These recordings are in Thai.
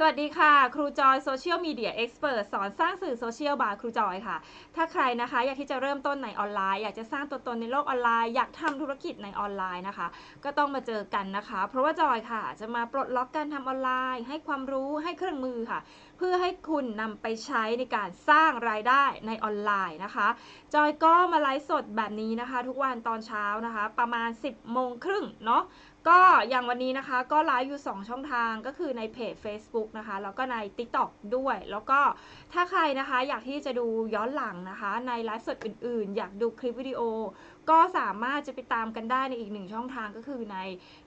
สวัสดีค่ะ ครูจอยโซเชียลมีเดียเอ็กซ์เพรสสอนสร้างสื่อโซเชียลบายครูจอยค่ะ ถ้าใครนะคะอยากที่จะเริ่มต้นในออนไลน์ อยากจะสร้างตัวตนในโลกออนไลน์ อยากทำธุรกิจในออนไลน์นะคะ ก็ต้องมาเจอกันนะคะ เพราะว่าจอยค่ะ จะมาปลดล็อกการทำออนไลน์ ให้ความรู้ให้เครื่องมือค่ะ เพื่อให้คุณนำไปใช้ในการสร้างรายได้ในออนไลน์นะคะ จอยก็มาไลฟ์สดแบบนี้นะคะ ทุกวันตอนเช้านะคะ ประมาณ 10โมงครึ่งเนาะ ก็อย่างวันนี้นะคะก็ไลฟ์อยู่ 2 ช่องทางก็คือในเพจ Facebook นะคะ แล้วก็ใน TikTok ด้วย แล้วก็ถ้าใครนะคะอยากที่จะดูย้อนหลังนะคะ ในไลฟ์สดอื่นๆ อยากดูคลิปวิดีโอ ก็สามารถจะไปตามกันได้ในอีกหนึ่งช่องทางก็คือใน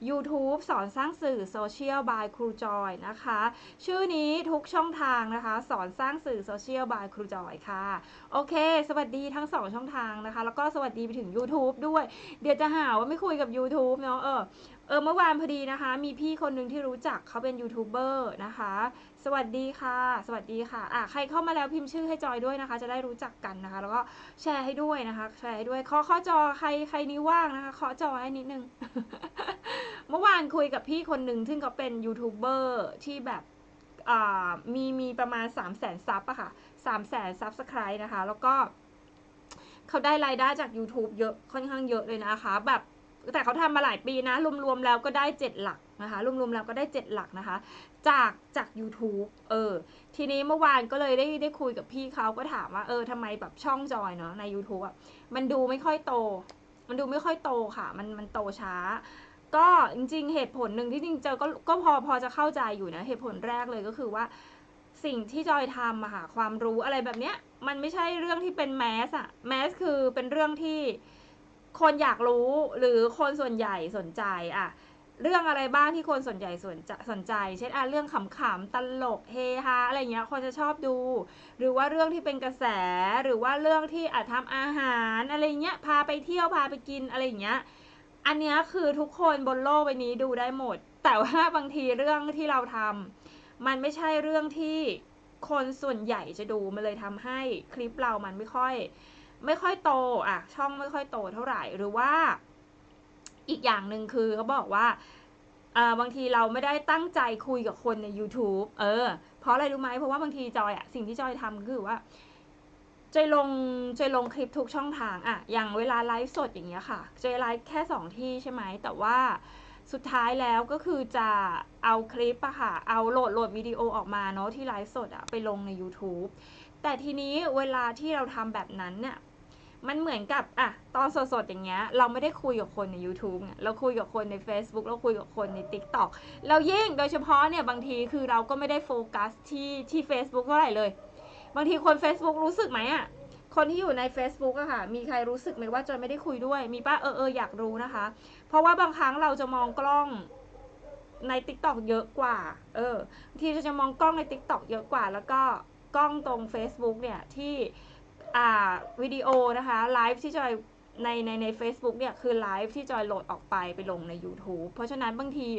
YouTube สอนสร้างสื่อ Social by ครูจอยนะคะ ชื่อนี้ทุกช่องทางนะคะ สอนสร้างสื่อ Social by ครูจอยค่ะ โอเค สวัสดีทั้ง 2 ช่องทางนะคะ แล้วก็สวัสดีไปถึง YouTube ด้วย เดี๋ยวจะหาว่าไม่คุยกับ YouTube เนาะเออ เออเมื่อวานพอดีนะคะ มีพี่คนหนึ่งที่รู้จักเขาเป็นยูทูบเบอร์นะคะ สวัสดีค่ะ สวัสดีค่ะอะ ใครเข้ามาแล้วพิมพ์ชื่อให้จอยด้วยนะคะ จะได้รู้จักกันนะคะ แล้วก็แชร์ให้ด้วยนะคะ แชร์ให้ด้วยเคาะเคาะจอใครใครนี้ว่างนะคะเคาะจอให้นิดนึง เมื่อวานคุยกับพี่คนหนึ่งซึ่งเขาเป็นยูทูบเบอร์ที่แบบอ่ามีมีประมาณ 3 0 0แสนซับอะค่ะ3 0 0แสนซับสไครต์นะคะ แล้วก็เขาได้รายได้จาก YouTube เยอะค่อนข้างเยอะเลยนะคะ แบบ แต่เขาทำมาหลายปีนะ รวมๆแล้วก็ได้ 7 หลักนะคะ รวมๆแล้วก็ได้ 7 หลักนะคะ จากจาก YouTube เออ ทีนี้เมื่อวานก็เลยได้ได้คุยกับพี่เขาก็ถามว่า เออทำไมแบบช่องจอยเนาะใน YouTube อะ มันดูไม่ค่อยโต มันดูไม่ค่อยโตค่ะ มันมันโตช้า ก็จริงๆ เหตุผลหนึ่งที่จริงเจอก็ก็พอพอจะเข้าใจอยู่นะ เหตุผลแรกเลยก็คือว่า สิ่งที่จอยทำอะค่ะ ความรู้อะไรแบบเนี้ย มันไม่ใช่เรื่องที่เป็นแมสอะแมสคือเป็นเรื่องที่ คนอยากรู้หรือคนส่วนใหญ่สนใจอะเรื่องอะไรบ้างที่คนส่วนใหญ่สนใจสนใจ เช่นอะเรื่องขำๆตลกเฮฮาอะไรเงี้ยคนจะชอบดู หรือว่าเรื่องที่เป็นกระแสหรือว่าเรื่องที่อาจทำอาหารอะไรเงี้ยพาไปเที่ยวพาไปกินอะไรเงี้ยอันเนี้ยคือทุกคนบนโลกใบนี้ดูได้หมด แต่ว่าบางทีเรื่องที่เราทำมันไม่ใช่เรื่องที่คนส่วนใหญ่จะดูมันเลยทำให้คลิปเรามันไม่ค่อย ไม่ค่อยโตอะช่องไม่ค่อยโตเท่าไหร่หรือว่าอีกอย่างหนึ่งคือเขาบอกว่าอ่าบางทีเราไม่ได้ตั้งใจคุยกับคนใน YouTube เออ เพราะอะไรรู้ไหมเพราะว่าบางทีจอยอะสิ่งที่จอยทำคือว่าจอยลงจอยลงคลิปทุกช่องทางอะอย่างเวลาไลฟ์สดอย่างเงี้ยค่ะจอยไลฟ์แค่สองที่ใช่ไหมแต่ว่าสุดท้ายแล้วก็คือจะเอาคลิปอะค่ะ เอาโหลดโหลดวิดีโอออกมาเนาะที่ไลฟ์สดอะไปลงใน YouTube แต่ทีนี้เวลาที่เราทำแบบนั้นเนี่ย มันเหมือนกับอะตอนสดๆอย่างเงี้ยเราไม่ได้คุยกับคนใน YouTube เนี่ยเราคุยกับคนใน Facebook เราคุยกับคนใน TikTok เรายิ่งโดยเฉพาะเนี่ยบางทีคือเราก็ไม่ได้โฟกัสที่ที่ Facebook เท่าไหร่เลย บางทีคน Facebook รู้สึกไหมอะคนที่อยู่ใน Facebook อะค่ะ มีใครรู้สึกไหมว่าจอยไม่ได้คุยด้วย มีป้าเออเอออยากรู้นะคะ เพราะว่าบางครั้งเราจะมองกล้องใน TikTok เยอะกว่า เออบางทีเราจะมองกล้องใน TikTok เยอะกว่า แล้วก็กล้องตรง Facebook เนี่ยที่ อ่าวิดีโอนะคะไลฟ์ที่จอยในในใน a c e b o o k เนี่ยคือไลฟ์ที่จอยโหลดออกไปไปลงใน YouTube เพราะฉะนั้นบางที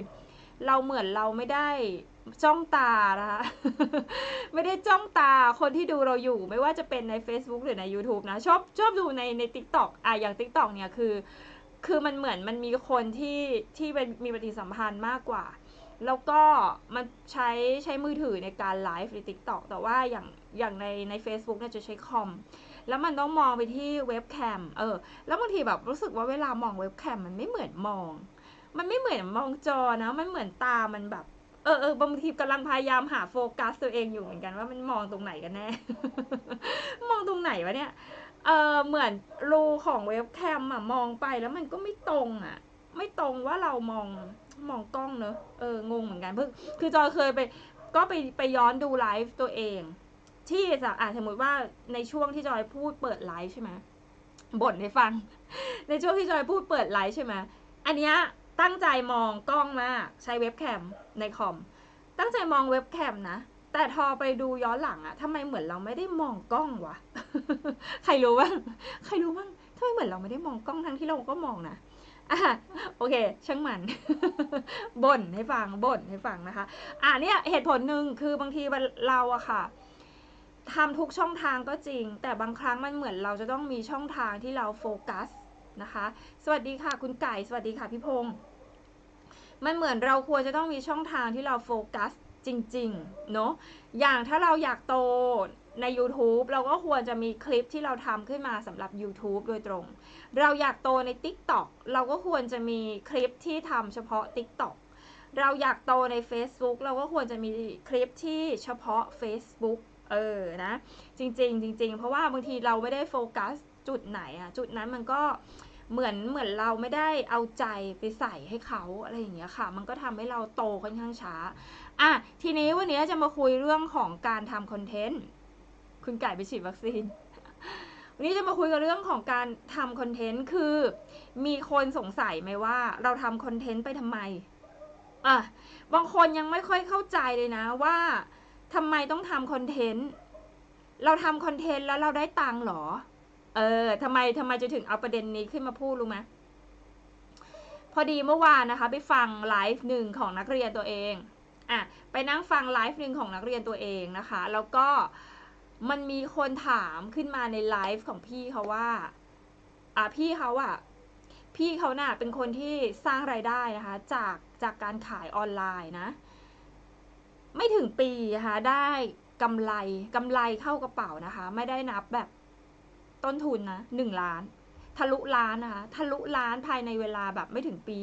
เราเหมือนเราไม่ได้จ้องตานะคะ ไม่ได้จ้องตาคนที่ดูเราอยู่ ไม่ว่าจะเป็นใน Facebook หรือใน YouTube นะ ชอบชอบดูในใน TikTok อะอย่าง TikTok เนี่ยคือ คือมันเหมือนมันมีคนที่ที่เป็นมีปฏิสัมพันธ์มากกว่า แล้วก็มันใช้ใช้มือถือในการไลฟ์ใน TikTok แต่ว่าอย่างอย่างในใน Facebook เนี่ยจะใช้คอม แล้วมันต้องมองไปที่เว็บแคม เออ แล้วบางทีแบบรู้สึกว่าเวลามองเว็บแคมมันไม่เหมือนมอง มันไม่เหมือนมองจอนะ มันเหมือนตามันแบบ เออเออบางทีกำลังพยายามหาโฟกัสตัวเองอยู่เหมือนกันว่ามันมองตรงไหนกันแน่ มองตรงไหนวะเนี่ย เออเหมือนรูของเว็บแคมอะมองไปแล้วมันก็ไม่ตรงอะไม่ตรงว่าเรามอง มองกล้องเนอะเอองงเหมือนกันเพิ่งคือจอยเคยไปก็ไปไปย้อนดูไลฟ์ตัวเอง ที่จะอะสมมติว่าในช่วงที่จอยพูดเปิดไลฟ์ใช่ไหมบ่นให้ฟัง ในช่วงที่จอยพูดเปิดไลฟ์ใช่ไหมอันเนี้ยตั้งใจมองกล้องมากใช้เว็บแคมในคอม ตั้งใจมองเว็บแคมนะแต่พอไปดูย้อนหลังอะทำไมเหมือนเราไม่ได้มองกล้องวะ ใครรู้บ้าง ใครรู้บ้างทำไมเหมือนเราไม่ได้มองกล้องทั้งที่เราก็มองนะ อะโอเค ช่างมันบ่นให้ฟังบ่นให้ฟังนะคะ อะเนี่ยเหตุผลหนึ่งคือบางทีเราอะค่ะทำทุกช่องทางก็จริง แต่บางครั้งมันเหมือนเราจะต้องมีช่องทางที่เราโฟกัสนะคะ สวัสดีค่ะ คุณไก่สวัสดีค่ะพี่พงษ์มันเหมือนเราควรจะต้องมีช่องทางที่เราโฟกัสจริง ๆ เนอะอย่างถ้าเราอยากโต ใน YouTube เราก็ควรจะมีคลิปที่เราทำขึ้นมาสำหรับ YouTube โดยตรง เราอยากโตใน TikTok เราก็ควรจะมีคลิปที่ทำเฉพาะ TikTok เราอยากโตใน Facebook เราก็ควรจะมีคลิปที่เฉพาะ Facebook เออนะ จริงๆจริงๆเพราะว่าบางทีเราไม่ได้โฟกัสจุดไหนอะจุดนั้นมันก็เหมือนเหมือนเราไม่ได้เอาใจไปใส่ให้เขาอะไรอย่างเงี้ยค่ะ มันก็ทำให้เราโตค่อนข้างช้า อะ ทีนี้วันนี้จะมาคุยเรื่องของการทำคอนเทนต์ คุณไก่ไปฉีดวัคซีน วันนี้จะมาคุยกับเรื่องของการทำคอนเทนต์คือ มีคนสงสัยไหมว่าเราทำคอนเทนต์ไปทำไมอะบางคนยังไม่ค่อยเข้าใจเลยนะว่าทำไมต้องทำคอนเทนต์เราทำคอนเทนต์แล้วเราได้ตังค์หรอ เออทำไมทำไมจะถึงเอาประเด็นนี้ขึ้นมาพูดรู้ไหมพอดีเมื่อวานนะคะ ไปฟังไลฟ์หนึ่งของนักเรียนตัวเองอะไปนั่งฟังไลฟ์หนึ่งของนักเรียนตัวเองนะคะ แล้วก็ มันมีคนถามขึ้นมาในไลฟ์ของพี่เขาว่า อะพี่เขาอะพี่เขาน่ะเป็นคนที่สร้างรายได้นะคะ จากจากการขายออนไลน์นะ ไม่ถึงปีนะคะได้กำไรกำไรเข้ากระเป๋านะคะ ไม่ได้นับแบบต้นทุนนะหนึ่งล้าน ทะลุล้านนะคะ ทะลุล้านภายในเวลาแบบไม่ถึงปี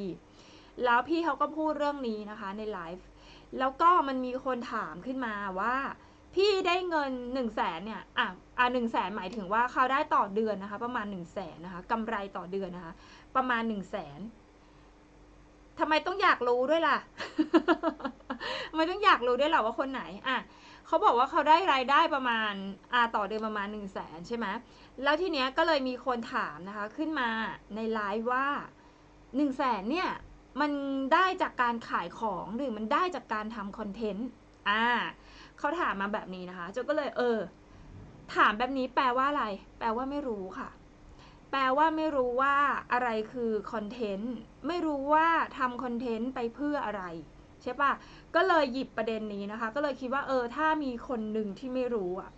แล้วพี่เขาก็พูดเรื่องนี้นะคะในไลฟ์แล้วก็มันมีคนถามขึ้นมาว่า พี่ได้เงินหนึ่งแสนเนี่ย อะ อะหนึ่งแสนหมายถึงว่าเขาได้ต่อเดือนนะคะ ประมาณหนึ่งแสนนะคะกำไรต่อเดือนนะคะ ประมาณหนึ่งแสนทำไมต้องอยากรู้ด้วยล่ะทำไมต้องอยากรู้ด้วยล่ะว่าคนไหน อะเขาบอกว่าเขาได้รายได้ประมาณอ่าต่อเดือนประมาณหนึ่งแสนใช่ไหมแล้วทีเนี้ยก็เลยมีคนถามนะคะ ขึ้นมาในไลฟ์ว่าหนึ่งแสนเนี่ยมันได้จากการขายของหรือมันได้จากการทำคอนเทนต์ อ่า เขาถามมาแบบนี้นะคะเจ้าก็เลยเออ ถามแบบนี้แปลว่าอะไร แปลว่าไม่รู้ค่ะ แปลว่าไม่รู้ว่าอะไรคือคอนเทนต์ไม่รู้ว่าทำคอนเทนต์ไปเพื่ออะไรใช่ปะก็เลยหยิบประเด็นนี้นะคะ ก็เลยคิดว่าเออ ถ้ามีคนหนึ่งที่ไม่รู้อะ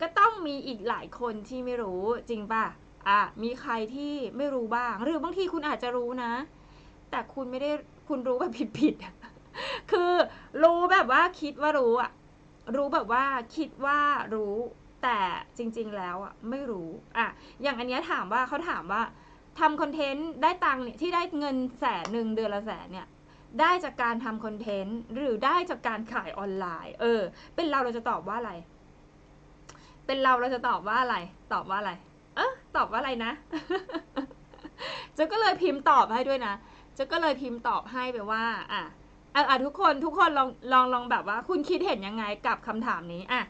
ก็ต้องมีอีกหลายคนที่ไม่รู้จริงป่ะอะ มีใครที่ไม่รู้บ้าง หรือบางทีคุณอาจจะรู้นะ แต่คุณไม่ได้คุณรู้แบบผิดๆ คือรู้แบบว่าคิดว่ารู้อะรู้แบบว่าคิดว่ารู้ แต่จริง ๆ แล้วอะไม่รู้อะอย่างอันเนี้ยถามว่าเขาถามว่าทำคอนเทนต์ได้ตังค์เนี่ยที่ได้เงินแสนหนึ่งเดือนละแสนเนี่ยได้จากการทำคอนเทนต์หรือได้จากการขายออนไลน์ เออ เป็นเราเราจะตอบว่าอะไร เป็นเราเราจะตอบว่าอะไร ตอบว่าอะไร เออตอบว่าอะไรนะเจะก็เลยพิมพ์ตอบให้ด้วยนะเจะก็เลยพิมพ์ตอบให้ไปว่า อะ อะอะทุกคนทุกคนลองลองลองแบบว่า คุณคิดเห็นยังไงกับคำถามนี้อะ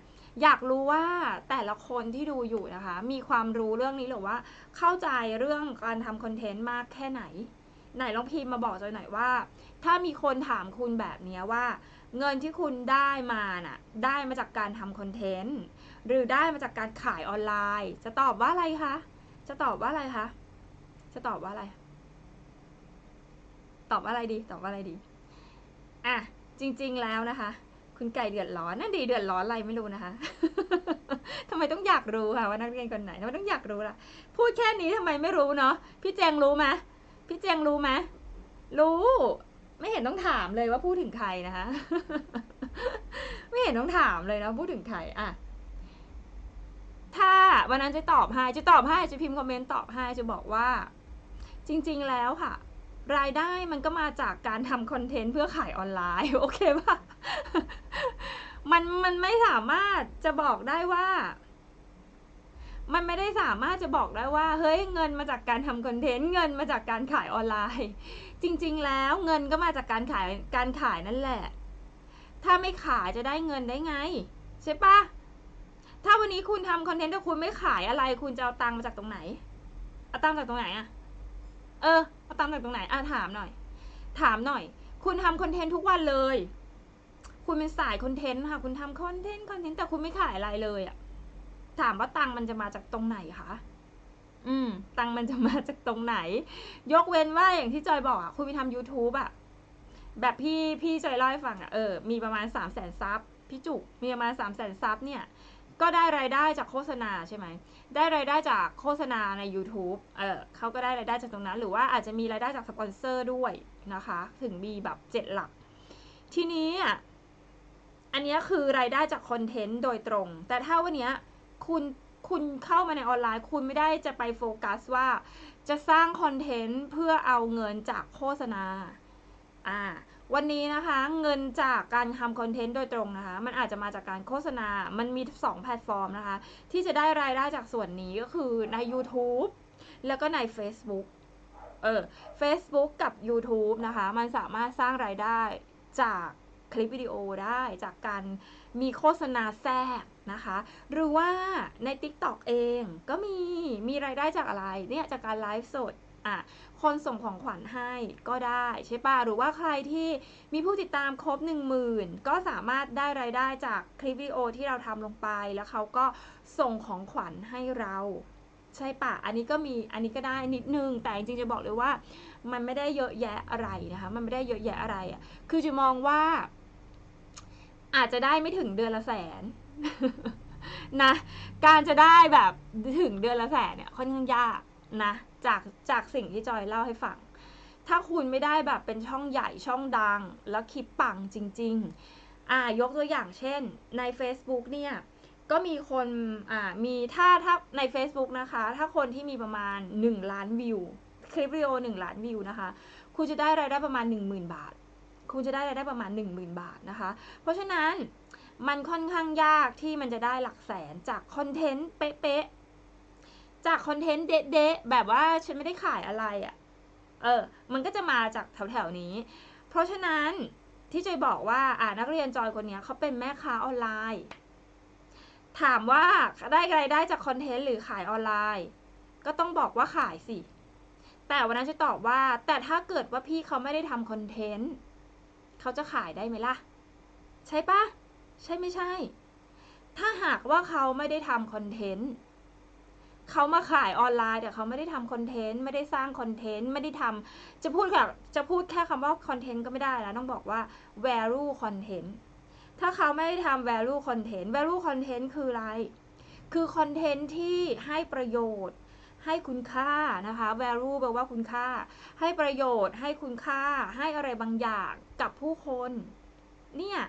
อยากรู้ว่าแต่ละคนที่ดูอยู่นะคะ มีความรู้เรื่องนี้หรือว่า เข้าใจเรื่องการทำคอนเทนต์มากแค่ไหน ไหนลองพิมพ์มาบอกจอยหน่อยว่า ถ้ามีคนถามคุณแบบนี้ว่า เงินที่คุณได้มาน่ะ ได้มาจากการทำคอนเทนต์หรือได้มาจากการขายออนไลน์ จะตอบว่าอะไรคะจะตอบว่าอะไรคะจะตอบว่าอะไร ตอบว่าอะไรดี ตอบว่าอะไรดี อะจริงๆแล้วนะคะ คุณไก่เดือดร้อนนั่นดีเดือดร้อนอะไรไม่รู้นะคะทำไมต้องอยากรู้ค่ะว่านักเรียนคนไหนทำไมต้องอยากรู้ล่ะ พูดแค่นี้ทำไมไม่รู้เนาะพี่แจงรู้ไหมพี่แจงรู้ไหมรู้ ไม่เห็นต้องถามเลยว่าพูดถึงใครนะคะ ไม่เห็นต้องถามเลยนะพูดถึงใครอะถ้าวันนั้นจะตอบให้จะตอบให้จะพิมพ์คอมเมนต์ตอบให้จะบอกว่า จริง ๆ แล้วค่ะ รายได้มันก็มาจากการทำคอนเทนต์เพื่อขายออนไลน์ โอเคป่ะมันมันไม่สามารถจะบอกได้ว่า มันไม่ได้สามารถจะบอกได้ว่า เฮ้ยเงินมาจากการทำคอนเทนต์เงินมาจากการขายออนไลน์ จริง ๆ แล้วเงินก็มาจากการขายการขายนั่นแหละ ถ้าไม่ขายจะได้เงินได้ไง ใช่ปะถ้าวันนี้คุณทำคอนเทนต์แต่คุณไม่ขายอะไร คุณจะเอาตังค์มาจากตรงไหนเอาตังค์จากตรงไหนอะ เออเอาตังค์จากตรงไหนอะถามหน่อย ถามหน่อย คุณทำคอนเทนต์ทุกวันเลย คุณเป็นสายคอนเทนต์ค่ะ คุณทำคอนเทนต์คอนเทนต์แต่คุณไม่ขายอะไรเลยอะถามว่าตังค์มันจะมาจากตรงไหนคะอืม ตังค์มันจะมาจากตรงไหน ยกเว้นว่าอย่างที่จอยบอกอะคุณไปทำ YouTube อะแบบพี่พี่จอยเล่าให้ฟังอะเออมีประมาณสามแสนซับพี่จุกมีประมาณสามแสนซับเนี่ย ก็ได้รายได้จากโฆษณาใช่ไหม ได้รายได้จากโฆษณาใน YouTube เออเขาก็ได้รายได้จากตรงนั้น หรือว่าอาจจะมีรายได้จากสปอนเซอร์ด้วยนะคะ ถึงมีแบบเจ็ดหลัก ทีนี้อันนี้คือรายได้จากคอนเทนต์โดยตรง แต่ถ้าวันนี้คุณคุณเข้ามาในออนไลน์ คุณไม่ได้จะไปโฟกัสว่า จะสร้างคอนเทนต์เพื่อเอาเงินจากโฆษณา อ่า วันนี้นะคะเงินจากการทำคอนเทนต์โดยตรงนะคะ มันอาจจะมาจากการโฆษณา มันมี 2 แพลตฟอร์มนะคะ ที่จะได้รายได้จากส่วนนี้ก็คือใน YouTube แล้วก็ใน Facebook เออ Facebook กับ YouTube นะคะ มันสามารถสร้างรายได้จากคลิปวิดีโอได้จากการมีโฆษณาแทรกนะคะ หรือว่าใน TikTok เองก็มีมีรายได้จากอะไรเนี่ยจากการไลฟ์สด อะคนส่งของขวัญให้ก็ได้ใช่ป่ะหรือว่าใครที่มีผู้ติดตามครบ 1 0,000 ก็สามารถได้รายได้จากคลิปวิดีโอที่เราทำลงไป แล้วเขาก็ส่งของขวัญให้เราใช่ปะอันนี้ก็มี อันนี้ก็ได้นิดนึง แต่จริงๆจะบอกเลยว่า มันไม่ได้เยอะแยะอะไรนะคะ มันไม่ได้เยอะแยะอะไรอะ คือจะมองว่า อาจจะได้ไม่ถึงเดือนละแสนนะ การจะได้แบบถึงเดือนละแสนเนี่ยค่อนข้างยากนะ จากจากสิ่งที่จอยเล่าให้ฟัง ถ้าคุณไม่ได้แบบเป็นช่องใหญ่ช่องดัง แล้วคลิปปังจริง ๆ อ่ายกตัวอย่างเช่นใน Facebook เนี่ยก็มีคนอ่ามีถ้าถ้าใน Facebook นะคะ ถ้าคนที่มีประมาณ 1 ล้านวิว คลิปวิดีโอ 1 ล้านวิวนะคะ คุณจะได้รายได้ประมาณ 10,000 บาท คุณจะได้รายได้ประมาณ 10,000 บาทนะคะ เพราะฉะนั้นมันค่อนข้างยากที่มันจะได้หลักแสนจากคอนเทนต์เป๊ะ จากคอนเทนต์เดะๆแบบว่าฉันไม่ได้ขายอะไรอะ่ะ เออ มันก็จะมาจากแถวๆนี้ เพราะฉะนั้นที่จอยบอกว่า อ่านักเรียนจอยคนนี้เขาเป็นแม่ค้าออนไลน์ ถามว่าได้รายได้จากคอนเทนต์หรือขายออนไลน์ ก็ต้องบอกว่าขายสิ แต่วันนั้นจะตอบว่า แต่ถ้าเกิดว่าพี่เขาไม่ได้ทำคอนเทนต์เขาจะขายได้ไหมล่ะ ใช่ปะใช่ไม่ใช่ ถ้าหากว่าเขาไม่ได้ทำคอนเทนต์ เขามาขายออนไลน์ แต่เขาไม่ได้ทำคอนเทนต์ไม่ได้สร้างคอนเทนต์ไม่ได้ทำจะพูดแบบจะพูดแค่คำว่าคอนเทนต์ก็ไม่ได้แล้วต้องบอกว่า value content ถ้าเขาไม่ได้ทำ value content value content คืออะไร คือคอนเทนต์ที่ให้ประโยชน์ให้คุณค่านะคะ value แปลว่าคุณค่า ให้ประโยชน์ ให้คุณค่า ให้อะไรบางอย่างกับผู้คน เนี่ย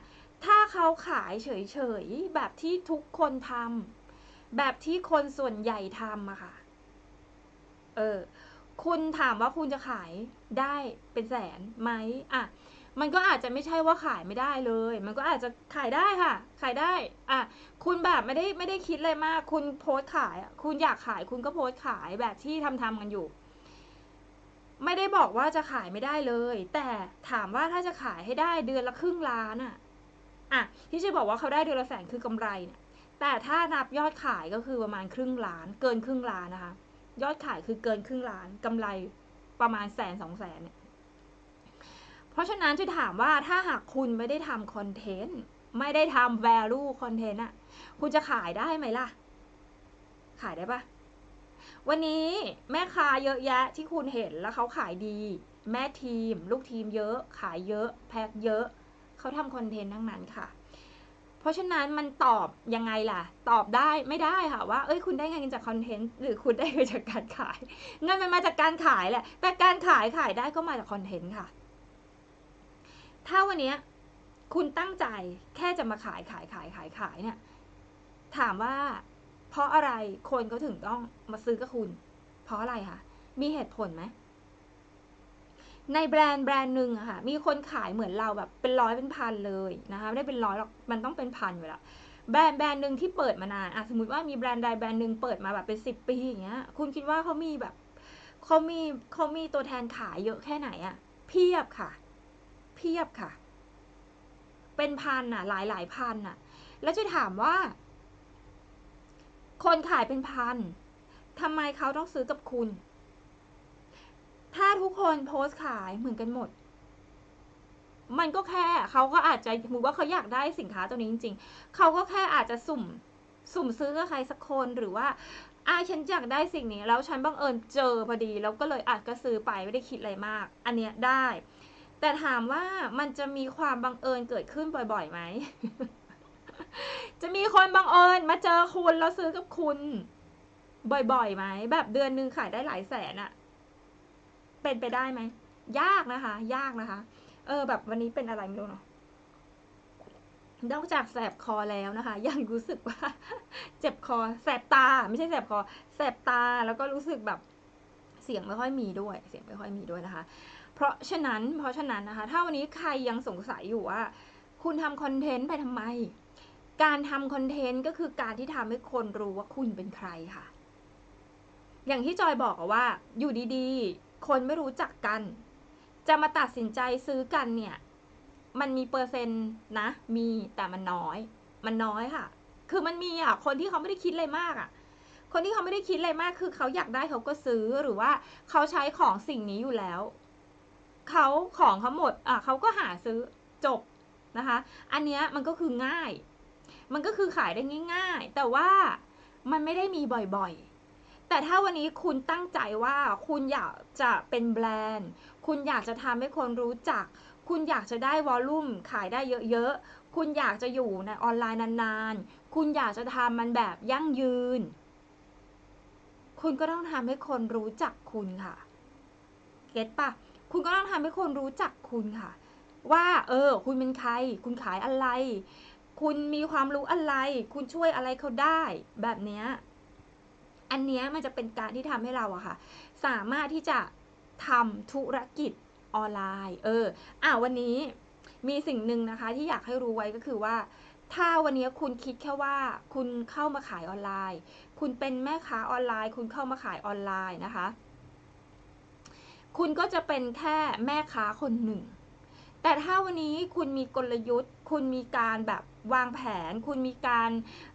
ถ้าเขาขายเฉยๆ แบบที่ทุกคนทำ แบบที่คนส่วนใหญ่ทำอะค่ะ เออ คุณถามว่าคุณจะขายได้เป็นแสนไหมอะ มันก็อาจจะไม่ใช่ว่าขายไม่ได้เลย มันก็อาจจะขายได้ค่ะ ขายได้ อะ คุณแบบไม่ได้ไม่ได้คิดเลยมาก คุณโพสต์ขายอะคุณอยากขายคุณก็โพสต์ขายแบบที่ทำทำกันอยู่ ไม่ได้บอกว่าจะขายไม่ได้เลย แต่ถามว่าถ้าจะขายให้ได้เดือนละครึ่งล้านอะอะที่จะบอกว่าเขาได้เดือนละแสนคือกำไรเนี่ย แต่ถ้านับยอดขายก็คือประมาณครึ่งล้าน เกินครึ่งล้านนะคะ ยอดขายคือเกินครึ่งล้านกำไรประมาณแสนสองแสนเนี่ย เพราะฉะนั้นจะถามว่าถ้าหากคุณไม่ได้ทำคอนเทนต์ไม่ได้ทำ value content อะคุณจะขายได้ไหมล่ะ ขายได้ปะวันนี้แม่ค้าเยอะแยะที่คุณเห็นแล้วเขาขายดี แม่ทีม ลูกทีมเยอะ ขายเยอะ แพ็คเยอะ เขาทำคอนเทนต์ทั้งนั้นค่ะ ราะฉะนั้นมันตอบยังไงล่ะ ตอบได้ไม่ได้ค่ะว่า เอ้ยคุณได้เงินจากคอนเทนต์หรือคุณได้เงินจากการขายเงินมันมาจากการขายแหละ แต่การขายขายได้ก็มาจากคอนเทนต์ค่ะ ถ้าวันนี้คุณตั้งใจแค่จะมาขายขายขายขายขายเนี่ย ถามว่า เพราะอะไรคนเขาถึงต้องมาซื้อกับคุณ เพราะอะไรคะมีเหตุผลไหม ในแบรนด์แบรนด์หนึ่งอะค่ะมีคนขายเหมือนเราแบบเป็นร้อยเป็นพันเลยนะคะไม่ได้เป็นร้อยหรอกมันต้องเป็นพันอยู่แล้วแบรนด์แบรนด์หนึ่งที่เปิดมานานอะสมมติว่ามีแบรนด์ใดแบรนด์หนึ่งเปิดมาแบบเป็นสิบปีอย่างเงี้ย คุณคิดว่าเขามีแบบเขามีเขามีตัวแทนขายเยอะแค่ไหนอะเพียบค่ะ เพียบค่ะ เป็นพันอะหลายหลายพันอะแล้วจะถามว่า คนขายเป็นพันทำไมเขาต้องซื้อกับคุณ ถ้าทุกคนโพสต์ขายเหมือนกันหมด มันก็แค่เขาก็อาจจะสมมติว่าเขาอยากได้สินค้าตัวนี้จริง ๆ เขาก็แค่อาจจะสุ่ม สุ่มซื้อกับใครสักคนหรือว่าอ่าฉันอยากได้สิ่งนี้ แล้วฉันบังเอิญเจอพอดี แล้วก็เลยอาจก็ซื้อไปไม่ได้คิดอะไรมาก อันเนี้ยได้ แต่ถามว่ามันจะมีความบังเอิญเกิดขึ้นบ่อยๆไหม จะมีคนบังเอิญมาเจอคุณแล้วซื้อกับคุณ บ่อยๆไหมแบบเดือนหนึ่งขายได้หลายแสนอะ เป็นไปได้ไหม ยากนะคะ ยากนะคะ เออ แบบวันนี้เป็นอะไรไม่รู้เนาะนอกจากแสบคอแล้วนะคะ ยังรู้สึกว่า เจ็บคอ แสบตา ไม่ใช่แสบคอ แสบตาแล้วก็รู้สึกแบบเสียงไม่ค่อยมีด้วย เสียงไม่ค่อยมีด้วยนะคะ เพราะฉะนั้น เพราะฉะนั้นนะคะ ถ้าวันนี้ใครยังสงสัยอยู่ว่า คุณทำคอนเทนต์ไปทำไม การทำคอนเทนต์ก็คือการที่ทำให้คนรู้ว่าคุณเป็นใครค่ะ อย่างที่จอยบอกว่า อยู่ดีๆ คนไม่รู้จักกัน จะมาตัดสินใจซื้อกันเนี่ย มันมีเปอร์เซ็นต์นะ มีแต่มันน้อย มันน้อยค่ะ คือมันมีอะ คนที่เขาไม่ได้คิดอะไรมากอะ คนที่เขาไม่ได้คิดอะไรมาก คือเขาอยากได้เขาก็ซื้อหรือว่าเขาใช้ของสิ่งนี้อยู่แล้ว เขาของเขาหมด อะเขาก็หาซื้อจบนะคะ อันเนี้ยมันก็คือง่าย มันก็คือขายได้ง่าย ๆ แต่ว่ามันไม่ได้มีบ่อยๆ แต่ถ้าวันนี้คุณตั้งใจว่าคุณอยากจะเป็นแบรนด์ คุณอยากจะทำให้คนรู้จัก คุณอยากจะได้วอลลุ่มขายได้เยอะๆ คุณอยากจะอยู่ในออนไลน์นานๆ คุณอยากจะทำมันแบบยั่งยืน คุณก็ต้องทำให้คนรู้จักคุณค่ะ เก็ตปะคุณก็ต้องทำให้คนรู้จักคุณค่ะ ว่า เออ คุณเป็นใคร คุณขายอะไร คุณมีความรู้อะไร คุณช่วยอะไรเขาได้ แบบเนี้ย อันเนี้ยมันจะเป็นการที่ทำให้เราอะค่ะ สามารถที่จะทำธุรกิจออนไลน์ เอออะวันนี้มีสิ่งหนึ่งนะคะที่อยากให้รู้ไว้ก็คือว่า ถ้าวันนี้คุณคิดแค่ว่าคุณเข้ามาขายออนไลน์ คุณเป็นแม่ค้าออนไลน์ คุณเข้ามาขายออนไลน์นะคะ คุณก็จะเป็นแค่แม่ค้าคนหนึ่ง แต่ถ้าวันนี้คุณมีกลยุทธ์ คุณมีการแบบ วางแผน คุณมีการ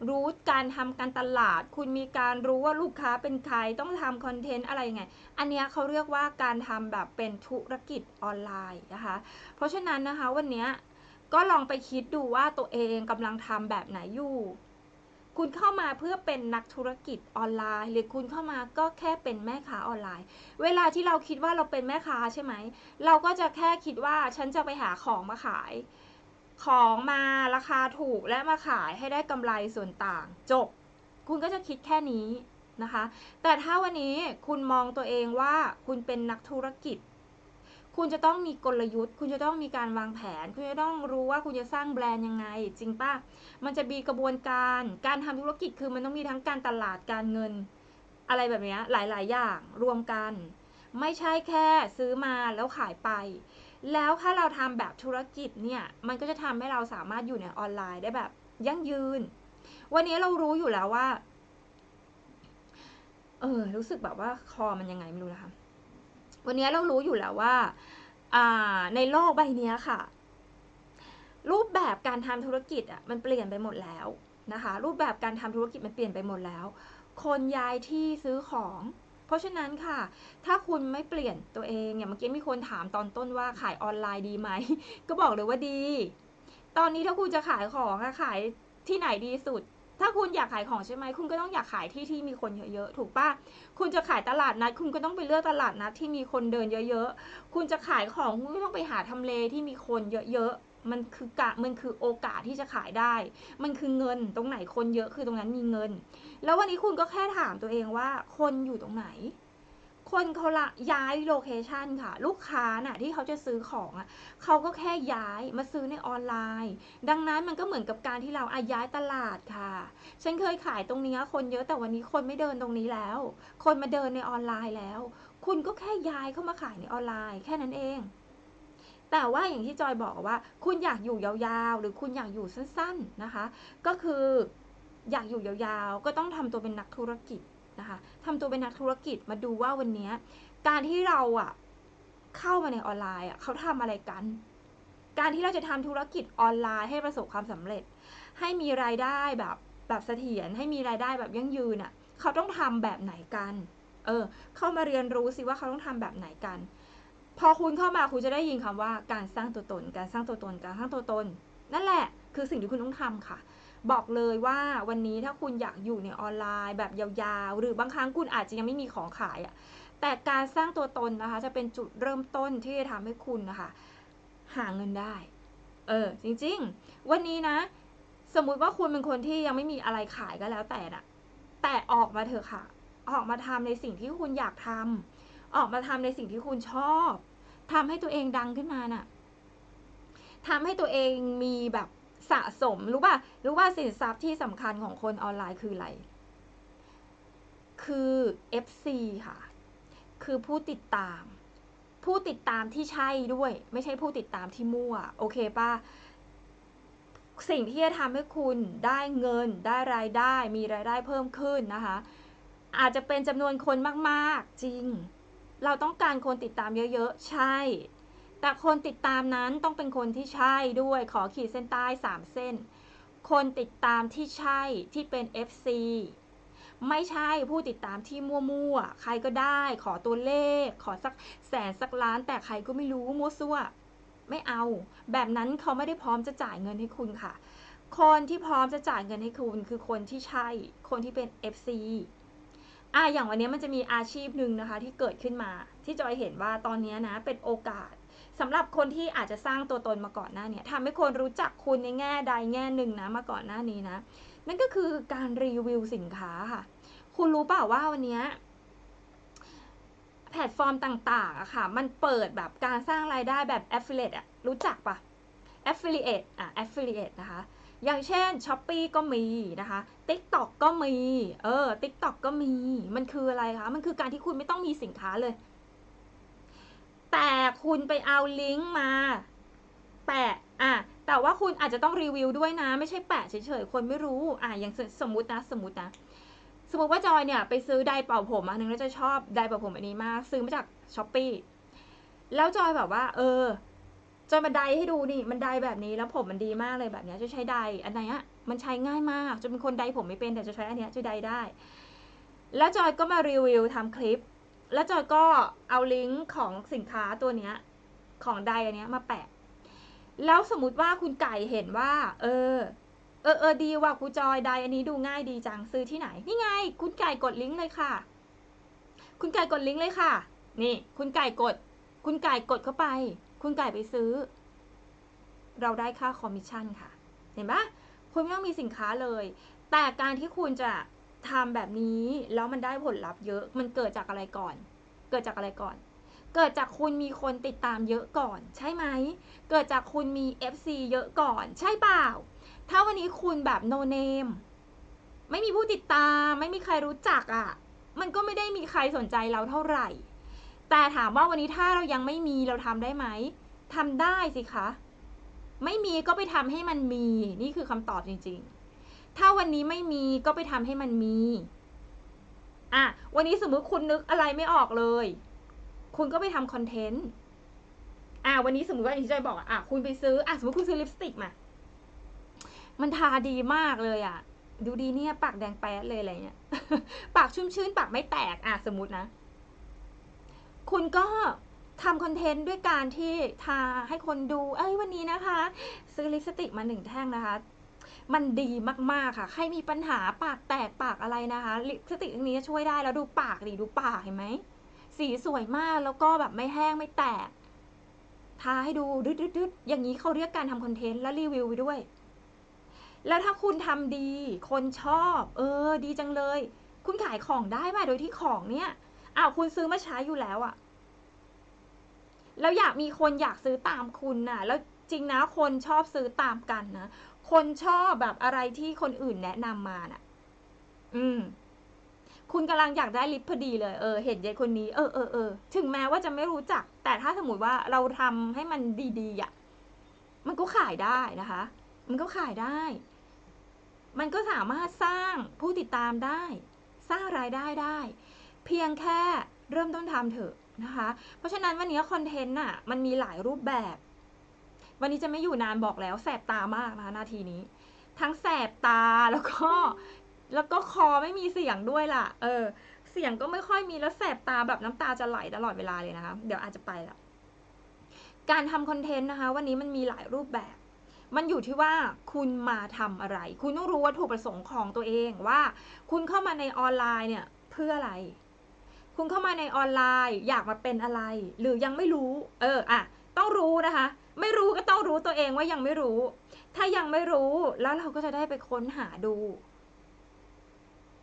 รู้การทำการตลาด คุณมีการรู้ว่าลูกค้าเป็นใครต้องทำคอนเทนต์อะไรยังไง อันนี้เขาเรียกว่าการทำแบบเป็นธุรกิจออนไลน์นะคะ เพราะฉะนั้นนะคะวันนี้ก็ลองไปคิดดูว่าตัวเองกำลังทำแบบไหนอยู่คุณเข้ามาเพื่อเป็นนักธุรกิจออนไลน์ หรือคุณเข้ามาก็แค่เป็นแม่ค้าออนไลน์ เวลาที่เราคิดว่าเราเป็นแม่ค้าใช่ไหม เราก็จะแค่คิดว่าฉันจะไปหาของมาขาย ของมาราคาถูกและมาขายให้ได้กำไรส่วนต่าง จบ คุณก็จะคิดแค่นี้นะคะ แต่ถ้าวันนี้คุณมองตัวเองว่าคุณเป็นนักธุรกิจ คุณจะต้องมีกลยุทธ์ คุณจะต้องมีการวางแผน คุณจะต้องรู้ว่าคุณจะสร้างแบรนด์ยังไง จริงป่ะมันจะมีกระบวนการ การทำธุรกิจคือมันต้องมีทั้งการตลาดการเงิน อะไรแบบนี้ยหลาย ๆ อย่างรวมกัน ไม่ใช่แค่ซื้อมาแล้วขายไป แล้วถ้าเราทำแบบธุรกิจเนี่ย มันก็จะทำให้เราสามารถอยู่ในออนไลน์ได้แบบยั่งยืน วันนี้เรารู้อยู่แล้วว่า เออ รู้สึกแบบว่าคอมันยังไงไม่รู้นะคะ วันนี้เรารู้อยู่แล้วว่า อ่า ในโลกใบนี้ค่ะ รูปแบบการทำธุรกิจอะ มันเปลี่ยนไปหมดแล้วนะคะ รูปแบบการทำธุรกิจมันเปลี่ยนไปหมดแล้ว คนย้ายที่ซื้อของ เพราะฉะนั้นค่ะ ถ้าคุณไม่เปลี่ยนตัวเองอย่างเมื่อกี้มีคนถามตอนต้นว่าขายออนไลน์ดีไหม ก็บอกเลยว่าดี ตอนนี้ถ้าคุณจะขายของอะขายที่ไหนดีสุด ถ้าคุณอยากขายของใช่ไหม คุณก็ต้องอยากขายที่ที่มีคนเยอะๆ ถูกปะคุณจะขายตลาดนัด คุณก็ต้องไปเลือกตลาดนัดที่มีคนเดินเยอะๆ คุณจะขายของ คุณก็ต้องไปหาทำเลที่มีคนเยอะๆ มันคือกะ มันคือโอกาสที่จะขายได้ มันคือเงิน ตรงไหนคนเยอะคือตรงนั้นมีเงิน แล้ววันนี้คุณก็แค่ถามตัวเองว่า คนอยู่ตรงไหน คนเขาละย้ายโลเคชันค่ะ ลูกค้าน่ะที่เขาจะซื้อของอะเขาก็แค่ย้ายมาซื้อในออนไลน์ ดังนั้นมันก็เหมือนกับการที่เราอาย้ายตลาดค่ะ ฉันเคยขายตรงนี้คนเยอะแต่วันนี้คนไม่เดินตรงนี้แล้ว คนมาเดินในออนไลน์แล้ว คุณก็แค่ย้ายเข้ามาขายในออนไลน์ แค่นั้นเองแต่ว่าอย่างที่จอยบอกว่า คุณอยากอยู่ยาวๆ หรือคุณอยากอยู่สั้น ๆนะคะ ก็คือ อยากอยู่ยาวๆ ก็ต้องทำตัวเป็นนักธุรกิจนะคะทำตัวเป็นนักธุรกิจมาดูว่าวันนี้การที่เราอะเข้ามาในออนไลน์อะเขาทำอะไรกัน การที่เราจะทำธุรกิจออนไลน์ให้ประสบความสำเร็จ ให้มีรายได้แบบแบบเสถียรให้มีรายได้แบบยั่งยืนอะเขาต้องทำแบบไหนกัน เออ เข้ามาเรียนรู้สิว่าเขาต้องทำแบบไหนกัน พอคุณเข้ามาคุณจะได้ยินคำว่าการสร้างตัวตน การสร้างตัวตน การสร้างตัวตน นั่นแหละ คือสิ่งที่คุณต้องทำค่ะ บอกเลยว่าวันนี้ถ้าคุณอยากอยู่ในออนไลน์แบบยาวๆ หรือบางครั้งคุณอาจจะยังไม่มีของขายอะแต่การสร้างตัวตนนะคะ จะเป็นจุดเริ่มต้นที่จะทำให้คุณนะคะ หาเงินได้ เออ จริงๆ วันนี้นะ สมมุติว่าคุณเป็นคนที่ยังไม่มีอะไรขายก็แล้วแต่น่ะแต่ออกมาเถอะค่ะ ออกมาทำในสิ่งที่คุณอยากทำออกมาทำในสิ่งที่คุณชอบทำให้ตัวเองดังขึ้นมาน่ะทำให้ตัวเองมีแบบ สะสมรู้ป่ะรู้ว่าสินทรัพย์ที่สำคัญของคนออนไลน์คืออะไร คือ FC ค่ะ คือผู้ติดตาม ผู้ติดตามที่ใช่ด้วย ไม่ใช่ผู้ติดตามที่มั่ว โอเคป่ะสิ่งที่จะทำให้คุณได้เงินได้รายได้ มีรายได้เพิ่มขึ้นนะคะ อาจจะเป็นจำนวนคนมาก ๆ จริง เราต้องการคนติดตามเยอะ ๆ ใช่ แต่คนติดตามนั้นต้องเป็นคนที่ใช่ด้วยขอขีดเส้นใต้3เส้น คนติดตามที่ใช่ที่เป็น FC ไม่ใช่ผู้ติดตามที่มั่วๆ ใครก็ได้ขอตัวเลข ขอสักแสนสักล้าน แต่ใครก็ไม่รู้มั่วซั่ว ไม่เอา แบบนั้นเขาไม่ได้พร้อมจะจ่ายเงินให้คุณค่ะ คนที่พร้อมจะจ่ายเงินให้คุณคือคนที่ใช่ คนที่เป็น FC อะอย่างวันนี้มันจะมีอาชีพหนึ่งนะคะ ที่เกิดขึ้นมา ที่จอยเห็นว่าตอนนี้นะเป็นโอกาส สำหรับคนที่อาจจะสร้างตัวตนมาก่อนหน้าเนี้ทำให้คนรู้จักคุณในแง่ใดแง่หนึ่งนะมาก่อนหน้านี้นะ นั่นก็คือการรีวิวสินค้าค่ะ คุณรู้เปล่าว่าวันนี้แพลตฟอร์มต่างๆอะค่ะ มันเปิดแบบการสร้างรายได้แบบ affiliate อะรู้จักปะ affiliate อะ affiliate นะคะ อย่างเช่น s h อ p e e ก็มีนะคะ TikTok ก็มี เออ TikTok ก็มี มันคืออะไรคะ มันคือการที่คุณไม่ต้องมีสินค้าเลย แต่คุณไปเอาลิงก์มาแปะอะแต่ว่าคุณอาจจะต้องรีวิวด้วยนะ ไม่ใช่แปะเฉยๆ คนไม่รู้อะอย่างสมมตินะสมมตินะสมมติว่าจอยเนี่ยไปซื้อไดร์เป่าผมอันนึงแล้วจะชอบไดร์เป่าผมอันนี้มาก ซื้อมาจากช้อปปีแล้วจอยแบบว่า เออ จอยมาไดร์ให้ดูนี่มันไดร์แบบนี้แล้วผมมันดีมากเลยแบบนี้จะใช้ไดร์อันไหนอะมันใช้ง่ายมากจนเป็นคนไดร์ผมไม่เป็นแต่จะใช้อันเนี้ยจะไดร์ได้ แล้วจอยก็มารีวิวทำคลิป แล้วจอยก็เอาลิงก์ของสินค้าตัวเนี้ย ของไดอันเนี้ยมาแปะ แล้วสมมติว่าคุณไก่เห็นว่า เออ เออเออดีว่ะครูจอยไดอันนี้ดูง่ายดีจังซื้อที่ไหน นี่ไง คุณไก่กดลิงก์เลยค่ะ คุณไก่กดลิงก์เลยค่ะ นี่ คุณไก่กด คุณไก่กดเข้าไป คุณไก่ไปซื้อ เราได้ค่าคอมมิชชั่นค่ะ เห็นปะคุณไม่ต้องมีสินค้าเลย แต่การที่คุณจะ ทำแบบนี้แล้วมันได้ผลลัพธ์เยอะ มันเกิดจากอะไรก่อน เกิดจากอะไรก่อน เกิดจากคุณมีคนติดตามเยอะก่อน ใช่ไหม เกิดจากคุณมี FC เยอะก่อน ใช่เปล่า ถ้าวันนี้คุณแบบโนเนมไม่มีผู้ติดตาม ไม่มีใครรู้จักอะ่ะ มันก็ไม่ได้มีใครสนใจเราเท่าไหร่ แต่ถามว่าวันนี้ถ้าเรายังไม่มีเราทำได้ไหมทำได้สิคะ ไม่มีก็ไปทำให้มันมี นี่คือคำตอบจริง ๆ ถ้าวันนี้ไม่มีก็ไปทำให้มันมี อะ วันนี้สมมุติคุณนึกอะไรไม่ออกเลย คุณก็ไปทำคอนเทนต์ อะ วันนี้สมมติว่าอย่างที่จอยบอกอะ คุณไปซื้อ อะ สมมติคุณซื้อลิปสติกมา มันทาดีมากเลยอะดูดีเนี่ย ปากแดงแป๊ดเลยอะไรเงี้ย ปากชุ่มชื้น ปากไม่แตก อะ สมมตินะ คุณก็ทำคอนเทนต์ด้วยการที่ทาให้คนดู เอ้ยวันนี้นะคะ ซื้อลิปสติกมาหนึ่งแท่งนะคะ มันดีมากๆค่ะ ใครมีปัญหาปากแตกปากอะไรนะคะลิปสติกนี้ช่วยได้แล้วดูปากดิดูปากเห็นไหมสีสวยมากแล้วก็แบบไม่แห้งไม่แตกทาให้ดูดึดๆๆอย่างนี้เขาเรียกการทำคอนเทนต์และรีวิวไปด้วย แล้วถ้าคุณทำดี คนชอบ เออ ดีจังเลย คุณขายของได้ป่ะโดยที่ของเนี่ยอ้าวคุณซื้อมาใช้อยู่แล้วอะแล้วอยากมีคนอยากซื้อตามคุณน่ะ แล้วจริงนะคนชอบซื้อตามกันนะ คนชอบแบบอะไรที่คนอื่นแนะนำมาน่ะ อืม คุณกำลังอยากได้ลิปพอดีเลย เออ เห็นยายคนนี้ เออเออเออถึงแม้ว่าจะไม่รู้จัก แต่ถ้าสมมติว่าเราทำให้มันดีๆอะ มันก็ขายได้นะคะ มันก็ขายได้ มันก็สามารถสร้างผู้ติดตามได้ สร้างรายได้ได้ เพียงแค่เริ่มต้นทำเถอะนะคะ เพราะฉะนั้นวันนี้คอนเทนต์น่ะ มันมีหลายรูปแบบ วันนี้จะไม่อยู่นานบอกแล้วแสบตามากนะคะนาทีนี้ ทั้งแสบตาแล้วก็แล้วก็คอไม่มีเสียงด้วยล่ะ เออ เสียงก็ไม่ค่อยมีแล้วแสบตาแบบน้ำตาจะไหลตลอดเวลาเลยนะคะ เดี๋ยวอาจจะไปละการทำคอนเทนต์นะคะ วันนี้มันมีหลายรูปแบบ มันอยู่ที่ว่าคุณมาทำอะไร คุณต้องรู้วัตถุประสงค์ของตัวเองว่า คุณเข้ามาในออนไลน์เนี่ยเพื่ออะไร คุณเข้ามาในออนไลน์อยากมาเป็นอะไร หรือยังไม่รู้ เอออะต้องรู้นะคะ ไม่รู้ก็ต้องรู้ตัวเองว่ายังไม่รู้ ถ้ายังไม่รู้แล้วเราก็จะได้ไปค้นหาดู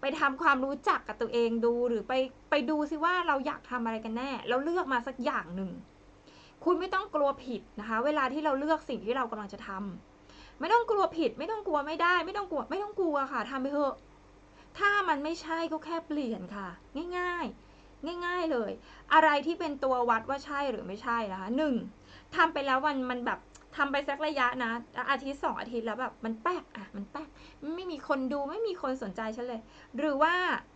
ไปทำความรู้จักกับตัวเองดูหรือไปไปดูซิว่าเราอยากทำอะไรกันแน่ แล้วเลือกมาสักอย่างหนึ่ง คุณไม่ต้องกลัวผิดนะคะ เวลาที่เราเลือกสิ่งที่เรากำลังจะทไม่ต้องกลัวผิด ไม่ต้องกลัวไม่ได้ ไม่ต้องกลัวไม่ต้องกลัวค่ะทำไปเถอะ ถ้ามันไม่ใช่ก็แค่เปลี่ยนค่ะ ง่าย ๆ ง่าย ๆเลย อะไรที่เป็นตัววัดว่าใช่หรือไม่ใช่นะคะหนึ่ง ทำไปแล้ววันมันแบบทำไปสักระยะนะ อาทิตย์สองอาทิตย์แล้วแบบมันแป๊กอะมันแป๊กไม่มีคนดูไม่มีคนสนใจฉันเลย หรือว่า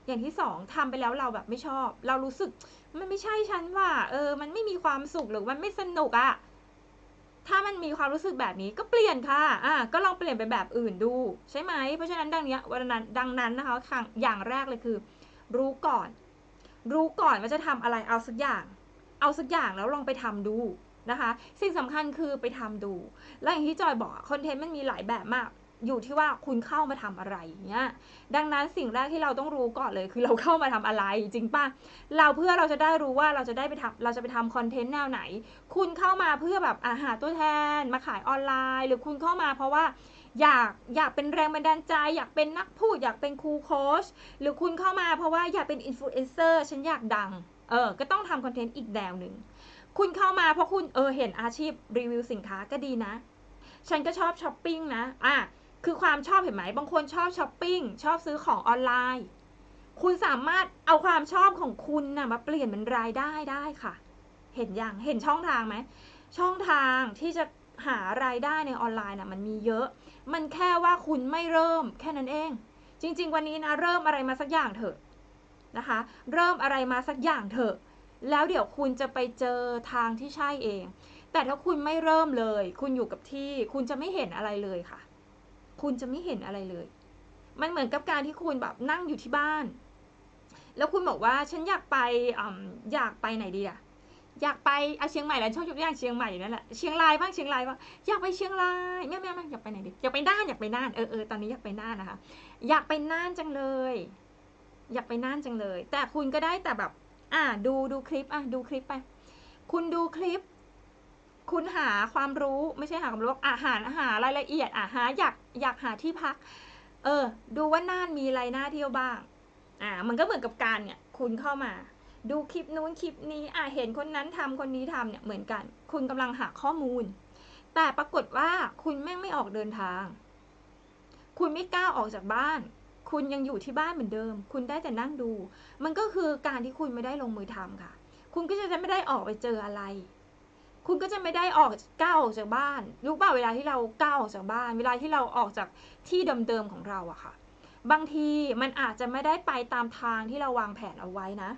อย่างที่สองทำไปแล้วเราแบบไม่ชอบ เรารู้สึกมันไม่ใช่ฉันว่า เออ มันไม่มีความสุขหรือมันไม่สนุกอะถ้ามันมีความรู้สึกแบบนี้ก็เปลี่ยนค่ะ อะก็ลองเปลี่ยนไปแบบอื่นดู ใช่ไหม เพราะฉะนั้นดังเนี้ยวันนั้นดังนั้นนะคะครั้งอย่างแรกเลยคือ รู้ก่อน รู้ก่อนว่าจะทำอะไรเอาสักอย่าง เอาสักอย่างแล้วลองไปทำดู นะคะ สิ่งสำคัญคือไปทำดู แล้วอย่างที่จอยบอกคอนเทนต์มันมีหลายแบบมาก อยู่ที่ว่าคุณเข้ามาทำอะไรเงี้ย ดังนั้นสิ่งแรกที่เราต้องรู้ก่อนเลยคือเราเข้ามาทำอะไรจริงป่ะ เราเพื่อเราจะได้รู้ว่าเราจะได้ไปทำเราจะไปทำคอนเทนต์แนวไหน คุณเข้ามาเพื่อแบบอาหาตัวแทน มาขายออนไลน์ หรือคุณเข้ามาเพราะว่าอยากอยากเป็นแรงบันดาลใจ อยากเป็นนักพูด อยากเป็นครูโค้ชหรือคุณเข้ามาเพราะว่าอยากเป็นอินฟลูเอนเซอร์ฉันอยากดัง เออ ก็ต้องทำคอนเทนต์อีกแนวหนึ่ง คุณเข้ามาเพราะคุณเออเห็นอาชีพรีวิวสินค้าก็ดีนะ ฉันก็ชอบช้อปปิ้งนะอะคือความชอบเห็นไหมบางคนชอบช้อปปิ้งชอบซื้อของออนไลน์ คุณสามารถเอาความชอบของคุณนะมาเปลี่ยนเป็นรายได้ได้ค่ะ เห็นอยังเห็นช่องทางไหมช่องทางที่จะหารายได้ในออนไลน์น่ะมันมีเยอะ มันแค่ว่าคุณไม่เริ่มแค่นั้นเอง จริง ๆ วันนี้นะเริ่มอะไรมาสักอย่างเถอะนะคะ เริ่มอะไรมาสักอย่างเถอะ แล้วเดี๋ยวคุณจะไปเจอทางที่ใช่เอง แต่ถ้าคุณไม่เริ่มเลย คุณอยู่กับที่ คุณจะไม่เห็นอะไรเลยค่ะ คุณจะไม่เห็นอะไรเลย มันเหมือนกับการที่คุณแบบนั่งอยู่ที่บ้าน แล้วคุณบอกว่าฉันอยากไปออยากไปไหนดีอะอยากไปเอาเชียงใหม่แล้วชอบยกตัวอย่างเชียงใหม่อยู่นั่นแหละเชียงรายบ้างเชียงรายบ้างอยากไปเชียงรายแม่แม่แม่อยากไปไหนดีอยากไปน่านอยากไปน่านเออเออตอนนี้อยากไปน่านนะคะ อยากไปน่านจังเลย อยากไปน่านจังเลย แต่คุณก็ได้แต่แบบ อ่าดูดูคลิปอะดูคลิปไป คุณดูคลิป คุณหาความรู้ไม่ใช่หาความรู้อะหาหารายละเอียดอะหาอยากอยากหาที่พัก เออ ดูว่าน่านมีอะไรน่าเที่ยวบ้างอ่ามันก็เหมือนกับการเนี่ย คุณเข้ามา ดูคลิปนู้นคลิปนี้อ่าเห็นคนนั้นทำคนนี้ทำเนี่ยเหมือนกัน คุณกำลังหาข้อมูล แต่ปรากฏว่าคุณแม่งไม่ออกเดินทาง คุณไม่กล้าออกจากบ้าน คุณยังอยู่ที่บ้านเหมือนเดิม คุณได้แต่นั่งดู มันก็คือการที่คุณไม่ได้ลงมือทำค่ะ คุณก็จะไม่ได้ออกไปเจออะไร คุณก็จะไม่ได้ออกก้าวออกจากบ้าน รู้ป่าเวลาที่เราก้าวออกจากบ้าน เวลาที่เราออกจากที่เดิมๆของเราอะค่ะ บางทีมันอาจจะไม่ได้ไปตามทางที่เราวางแผนเอาไว้นะ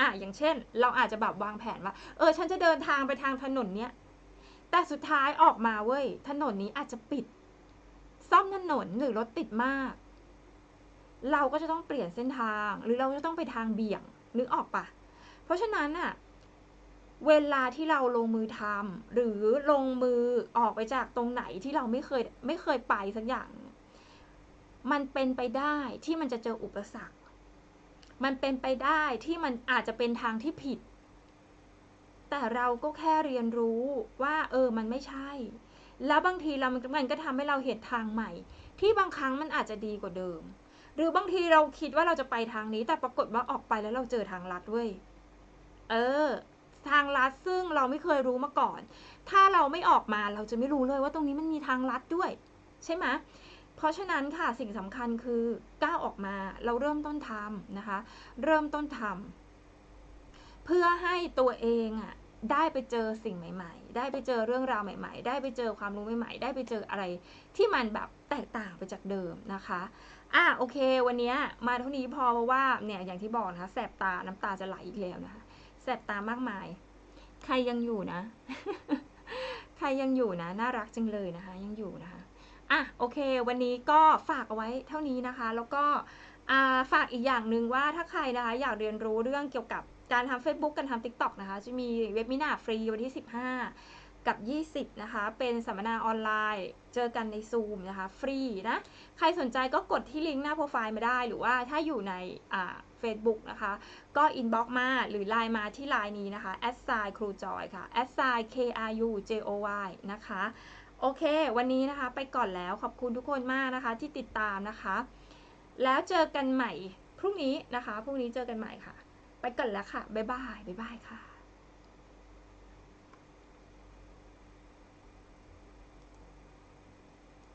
อะอย่างเช่น เราอาจจะแบบวางแผนว่า เออ ฉันจะเดินทางไปทางถนนเนี้ย แต่สุดท้ายออกมาเว้ย ถนนนี้อาจจะปิด ซ่อมถนนหรือรถติดมาก เราก็จะต้องเปลี่ยนเส้นทาง หรือเราจะต้องไปทางเบี่ยงนึกออกปะเพราะฉะนั้นอะเวลาที่เราลงมือทำหรือลงมือออกไปจากตรงไหนที่เราไม่เคยไม่เคยไปสักอย่าง มันเป็นไปได้ที่มันจะเจออุปสรรค มันเป็นไปได้ที่มันอาจจะเป็นทางที่ผิด แต่เราก็แค่เรียนรู้ว่า เออ มันไม่ใช่ แล้วบางทีเรามันมันก็ทำให้เราเห็นทางใหม่ ที่บางครั้งมันอาจจะดีกว่าเดิม หรือบางทีเราคิดว่าเราจะไปทางนี้ แต่ปรากฏว่าออกไปแล้วเราเจอทางลัดเว้ยเออ ทางลัดซึ่งเราไม่เคยรู้มาก่อน ถ้าเราไม่ออกมาเราจะไม่รู้เลยว่าตรงนี้มันมีทางลัดด้วย ใช่ไหมเพราะฉะนั้นค่ะสิ่งสำคัญคือก้าวออกมาเราเริ่มต้นทำนะคะ เริ่มต้นทำเพื่อให้ตัวเองอะได้ไปเจอสิ่งใหม่ ๆ ได้ไปเจอเรื่องราวใหม่ ๆ ได้ไปเจอความรู้ใหม่ ๆ ได้ไปเจออะไรที่มันแบบแตกต่างไปจากเดิมนะคะ อะโอเค วันนี้มาเท่านี้พอเพราะว่าเนี่ยอย่างที่บอกนะคะแสบตาน้ำตาจะไหลอีกแล้วนะคะแสบตามากมาย ใครยังอยู่นะ ใครยังอยู่นะ น่ารักจังเลยนะคะ ยังอยู่นะคะอะโอเค วันนี้ก็ฝากเอาไว้เท่านี้นะคะ แล้วก็อ่าฝากอีกอย่างหนึ่งว่าถ้าใครนะคะอยากเรียนรู้เรื่องเกี่ยวกับการทำ Facebook การทำ TikTok นะคะ จะมีเว็บมินาฟรีวันที่ 15 กับ 20 นะคะ เป็นสัมมนาออนไลน์ เจอกันใน Zoom นะคะ ฟรีนะ ใครสนใจก็กดที่ลิงก์หน้าโปรไฟล์มาได้ หรือว่าถ้าอยู่ในอ่า Facebook นะคะ ก็อินบ็อกมาหรือไลน์มาที่ไลน์นี้นะคะ a s s i g n ครูจอยค่ะ a s s i g n K R U J O Y นะคะ โอเค วันนี้นะคะไปก่อนแล้วขอบคุณทุกคนมากนะคะที่ติดตามนะคะ แล้วเจอกันใหม่พรุ่งนี้นะคะ พรุ่งนี้เจอกันใหม่ค่ะ ไปก่อนแล้วค่ะ บ๊ายบาย บ๊ายบายค่ะ